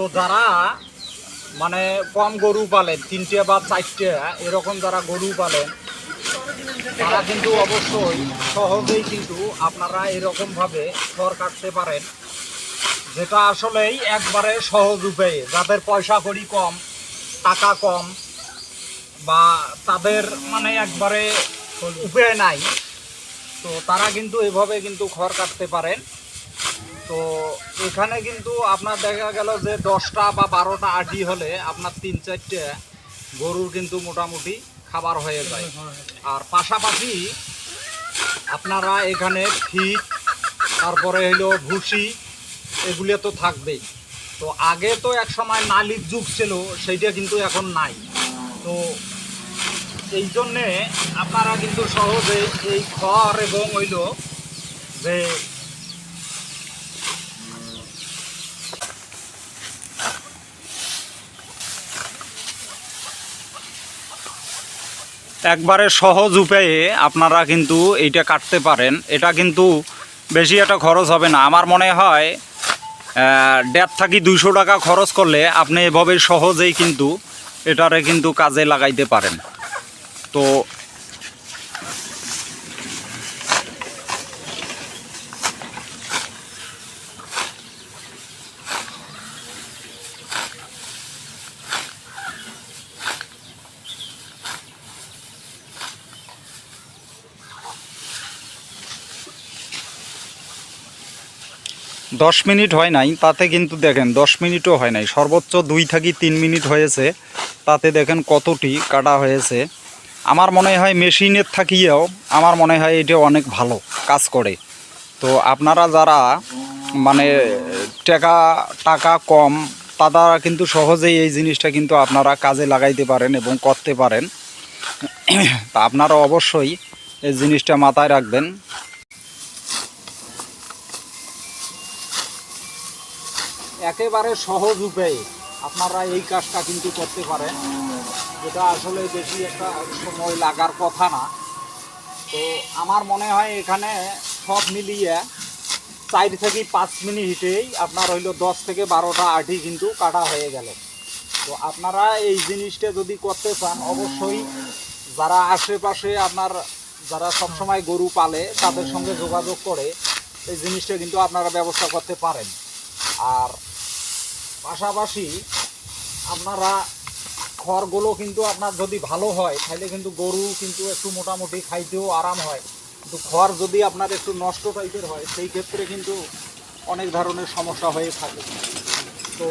তো যারা মানে কম গরু পালেন তিনটে বা চারটে এরকম যারা গরু পালেন তারা কিন্তু অবশ্যই সহজেই কিন্তু আপনারা এরকমভাবে খড় কাটতে পারেন। যেটা আসলেই একবারে সহজ উপায়ে। যাদের পয়সা করি কম টাকা কম বা তাদের মানে একবারে উপায়। নাই তো তারা কিন্তু এভাবে কিন্তু খড় কাটতে পারেন। তো এখানে কিন্তু আপনার দেখা গেল যে দশটা বা বারোটা আটি হলে আপনার তিন চারটে গরুর কিন্তু মোটামুটি খাবার হয়ে যায়। আর পাশাপাশি আপনারা এখানে ফিট তারপরে হলো ভুসি, এগুলো তো থাকবেই। তো আগে তো এক সময় নালির যুগ ছিল, সেইটা কিন্তু এখন নাই। তো এই জন্যে আপনারা কিন্তু সহজে এই খড় এবং হইল যে একবারে সহজ উপায়ে আপনারা কিন্তু এইটা কাটতে পারেন। এটা কিন্তু বেশি একটা খরচ হবে না। আমার মনে হয় ডেট থাকি দুইশো টাকা খরচ করলে আপনি এভাবে সহজেই কিন্তু এটারে কিন্তু কাজে লাগাইতে পারেন। তো দশ মিনিট হয় নাই, তাতে কিন্তু দেখেন দশ মিনিটও হয় নাই। সর্বোচ্চ দুই থাকি তিন মিনিট হয়েছে, তাতে দেখেন কতটি কাটা হয়েছে। আমার মনে হয় মেশিনের থাকিয়েও আমার মনে হয় এটা অনেক ভালো কাজ করে। তো আপনারা যারা মানে টাকা টাকা কম, তারা কিন্তু সহজেই এই জিনিসটা কিন্তু আপনারা কাজে লাগাইতে পারেন এবং করতে পারেন। তা আপনারা অবশ্যই এই জিনিসটা মাথায় রাখবেন। একেবারে সহজ উপায়ে আপনারা এই কাজটা কিন্তু করতে পারেন। যেটা আসলে বেশি একটা সময় লাগার কথা না। তো আমার মনে হয় এখানে সব মিলিয়ে চার থেকে পাঁচ মিনিটেই আপনার হইল দশ থেকে বারোটা আটি কিন্তু কাটা হয়ে গেল। তো আপনারা এই জিনিসটা যদি করতে চান, অবশ্যই যারা আশেপাশে আপনার, যারা সবসময় গরু পালে, তাদের সঙ্গে যোগাযোগ করে এই জিনিসটা কিন্তু আপনারা ব্যবস্থা করতে পারেন। আর পাশাপাশি আপনারা খড়গুলো কিন্তু আপনার যদি ভালো হয়, তাহলে কিন্তু গরু কিন্তু একটু মোটামুটি খাইতেও আরাম হয়। কিন্তু খড় যদি আপনার একটু নষ্ট টাইপের হয়, সেই ক্ষেত্রে কিন্তু অনেক ধরনের সমস্যা হয়ে থাকে। তো